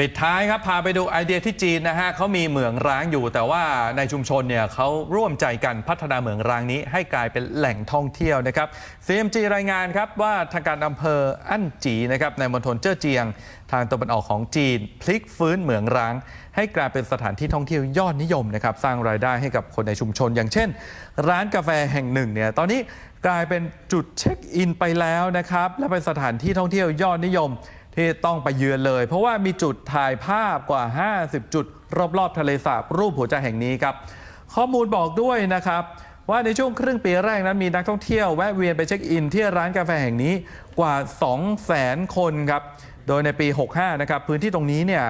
ปิดท้ายครับ พาไปดูไอเดียที่จีนนะฮะเขามีเหมืองร้างอยู่ แต่ว่าในชุมชนเนี่ยเขาร่วมใจกันพัฒนาเหมืองร้างนี้ ให้กลายเป็นแหล่งท่องเที่ยวนะครับ CMG รายงานครับว่าทางการอำเภออั้นจีนะครับในมณฑลเจ้อเจียง ทางตะวันออกของจีน พลิกฟื้นเหมืองร้าง ให้กลายเป็นสถานที่ท่องเที่ยวยอดนิยมนะครับสร้างรายได้ให้กับคนในชุมชน อย่างเช่น ร้านกาแฟแห่งหนึ่งเนี่ยตอนนี้กลายเป็นจุดเช็คอินไปแล้วนะครับและเป็นสถานที่ท่องเที่ยวยอดนิยม ที่ต้องไปเยือนเลย เพราะว่ามีจุดถ่ายภาพกว่า 50 จุด รอบๆทะเลสาบรูปหัวใจแห่งนี้ครับ ข้อมูลบอกด้วยนะครับ ว่าในช่วงครึ่งปีแรกนั้นมีนักท่องเที่ยวแวะเวียนไปเช็คอินที่ร้านกาแฟแห่งนี้กว่า 200,000 คนครับ โดยในปี 65 นะครับพื้นที่ตรงนี้เนี่ย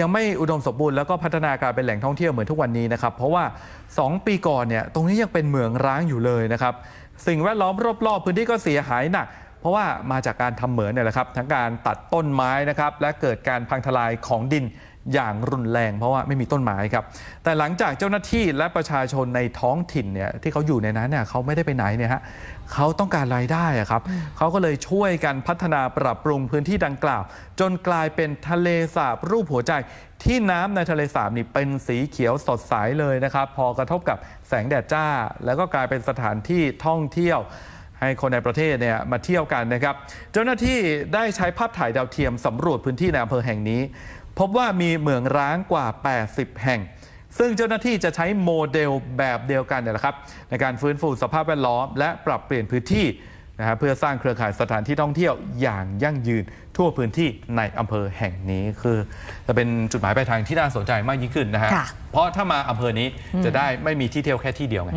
ยังไม่อุดมสมบูรณ์แล้วก็พัฒนาการเป็นแหล่งท่องเที่ยวเหมือนทุกวันนี้นะครับ เพราะว่า 2 ปีก่อนเนี่ยตรงนี้ยังเป็นเหมืองร้างอยู่เลยนะครับ สิ่งแวดล้อมรอบๆพื้นที่ก็เสียหายหนัก เพราะว่ามาจากการทำเหมืองเนี่ยแหละครับ ทั้งการตัดต้นไม้นะครับ และเกิดการพังทลายของดินอย่างรุนแรงเพราะว่าไม่มีต้นไม้ครับ แต่หลังจากเจ้าหน้าที่และประชาชนในท้องถิ่นเนี่ยที่เขาอยู่ในนั้นเนี่ยเขาไม่ได้ไปไหนเนี่ยฮะเขาต้องการรายได้อะครับเขาก็เลยช่วยกันพัฒนาปรับปรุงพื้นที่ดังกล่าว จนกลายเป็นทะเลสาบรูปหัวใจ ที่น้ำในทะเลสาบนี่เป็นสีเขียวสดใสเลยนะครับ พอกระทบกับแสงแดดจ้า แล้วก็กลายเป็นสถานที่ท่องเที่ยว ให้คนในประเทศเนี่ยมาเที่ยวกันนะครับ เจ้าหน้าที่ได้ใช้ภาพถ่ายดาวเทียมสำรวจพื้นที่ในอำเภอแห่งนี้ พบว่ามีเหมืองร้างกว่า 80 แห่ง ซึ่งเจ้าหน้าที่จะใช้โมเดลแบบเดียวกันเนี่ยแหละครับ ในการฟื้นฟูสภาพแวดล้อม และปรับเปลี่ยนพื้นที่นะครับเพื่อสร้างเครือข่ายสถานที่ท่องเที่ยวอย่างยั่งยืนทั่วพื้นที่ในอำเภอแห่งนี้คือ จะเป็นจุดหมายปลายทางที่น่าสนใจมากยิ่งขึ้นนะฮะค่ะเพราะถ้ามาอำเภอนี้จะได้ไม่มีที่เที่ยวแค่ที่เดียวไง